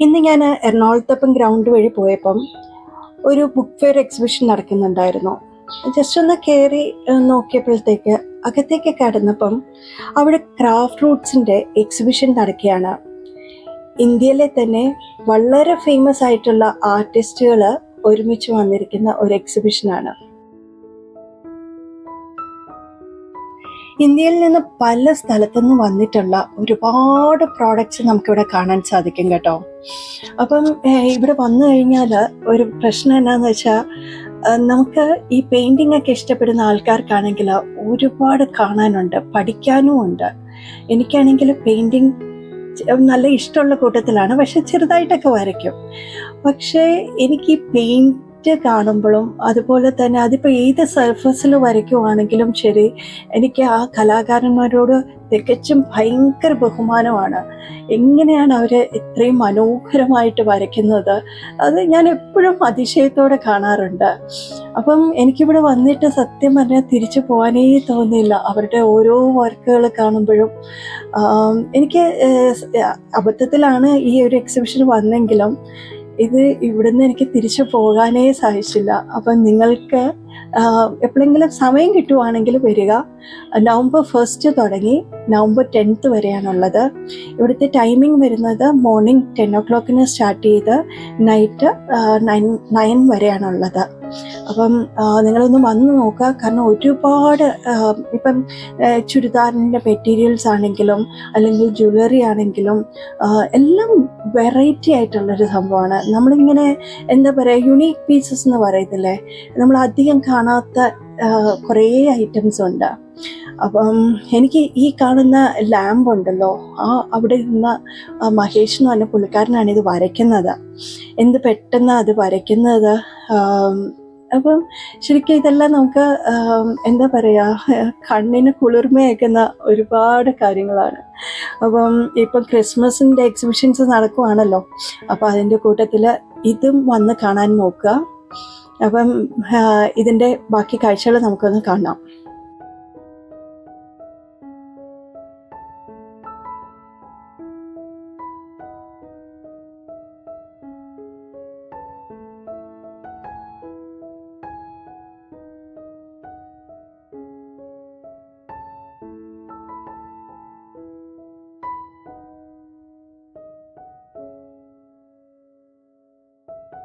ഇന്ന് ഞാൻ എറണാകുളത്തപ്പം ഗ്രൗണ്ട് വഴി പോയപ്പം ഒരു ബുക്ക് ഫെയർ എക്സിബിഷൻ നടക്കുന്നുണ്ടായിരുന്നു. ജസ്റ്റ് ഒന്ന് കയറി നോക്കിയപ്പോഴത്തേക്ക് അകത്തേക്ക് കടന്നപ്പം അവിടെ ക്രാഫ്റ്റ് റൂട്ട്സിന്റെ എക്സിബിഷൻ നടക്കുകയാണ്. ഇന്ത്യയിലെ തന്നെ വളരെ ഫേമസ് ആയിട്ടുള്ള ആർട്ടിസ്റ്റുകൾ ഒരുമിച്ച് വന്നിരിക്കുന്ന ഒരു എക്സിബിഷനാണ് ഇന്ത്യയിൽ നിന്ന് പല സ്ഥലത്തുനിന്ന് വന്നിട്ടുള്ള ഒരുപാട് പ്രോഡക്റ്റ്സ് നമുക്കിവിടെ കാണാൻ സാധിക്കും കേട്ടോ. അപ്പം ഇവിടെ വന്നു കഴിഞ്ഞാൽ ഒരു പ്രശ്നം എന്നാന്ന് വെച്ചാൽ നമുക്ക് ഈ പെയിന്റിംഗ് ഒക്കെ ഇഷ്ടപ്പെടുന്ന ആൾക്കാർക്കാണെങ്കിൽ ഒരുപാട് കാണാനുണ്ട് പഠിക്കാനും ഉണ്ട്. എനിക്കാണെങ്കിൽ പെയിന്റിങ് നല്ല ഇഷ്ടമുള്ള കൂട്ടത്തിലാണ് പക്ഷെ ചെറുതായിട്ടൊക്കെ വരയ്ക്കും. പക്ഷേ എനിക്ക് ഈ പെയിന്റ് കാണുമ്പോഴും അതുപോലെ തന്നെ അതിപ്പോൾ ഏത് സർഫസിൽ വരയ്ക്കുവാണെങ്കിലും ശരി എനിക്ക് ആ കലാകാരന്മാരോട് തികച്ചും ഭയങ്കര ബഹുമാനമാണ്. എങ്ങനെയാണ് അവർ ഇത്രയും മനോഹരമായിട്ട് വരയ്ക്കുന്നത്? അത് ഞാൻ എപ്പോഴും അതിശയത്തോടെ കാണാറുണ്ട്. അപ്പം എനിക്കിവിടെ വന്നിട്ട് സത്യം പറഞ്ഞാൽ തിരിച്ചു പോകാനേ തോന്നിയില്ല. അവരുടെ ഓരോ വർക്കുകൾ കാണുമ്പോഴും. എനിക്ക് അബദ്ധത്തിലാണ് ഈ ഒരു എക്സിബിഷൻ വന്നെങ്കിലും ഇത് ഇവിടുന്ന് എനിക്ക് തിരിച്ചു പോകാനേ സാധിച്ചില്ല. അപ്പം നിങ്ങൾക്ക് എപ്പോഴെങ്കിലും സമയം കിട്ടുവാണെങ്കിൽ വരിക. നവംബർ ഫസ്റ്റ് തുടങ്ങി നവംബർ ടെൻത്ത് വരെയാണുള്ളത്. ഇവിടുത്തെ ടൈമിംഗ് വരുന്നത് മോർണിംഗ് ടെൻ ഒ ക്ലോക്കിന് സ്റ്റാർട്ട് ചെയ്ത് നൈറ്റ് നയൻ നയൻ വരെയാണുള്ളത്. അപ്പം നിങ്ങളൊന്ന് വന്ന് നോക്കുക. കാരണം ഒരുപാട് ഇപ്പം ചുരിദാറിന്റെ മെറ്റീരിയൽസ് ആണെങ്കിലും അല്ലെങ്കിൽ ജ്വല്ലറി ആണെങ്കിലും എല്ലാം വെറൈറ്റി ആയിട്ടുള്ളൊരു സംഭവമാണ്. നമ്മളിങ്ങനെ എന്താ പറയുക യുണീക്ക് പീസസ് എന്ന് പറയത്തില്ലേ? നമ്മൾ അധികം കാണാത്ത കുറേ ഐറ്റംസ് ഉണ്ട്. അപ്പം എനിക്ക് ഈ കാണുന്ന ലാമ്പ് ഉണ്ടല്ലോ ആ അവിടെ ഇരുന്ന മഹേഷ് എന്ന് പറഞ്ഞ പുള്ളിക്കാരനാണ് ഇത് വരയ്ക്കുന്നത്. എന്ത് പെട്ടെന്ന് അത് വരയ്ക്കുന്നത്? അപ്പം ശരിക്കും ഇതെല്ലാം നമുക്ക് എന്താ പറയുക കണ്ണിന് കുളിർമയേക്കുന്ന ഒരുപാട് കാര്യങ്ങളാണ്. അപ്പം ഇപ്പം ക്രിസ്മസിന്റെ എക്സിബിഷൻസ് നടക്കുവാണല്ലോ അപ്പം അതിന്റെ കൂട്ടത്തിൽ ഇതും വന്ന് കാണാൻ നോക്കുക. അപ്പം ഇതിന്റെ ബാക്കി കാഴ്ചകൾ നമുക്കൊന്ന് കാണാം. あ!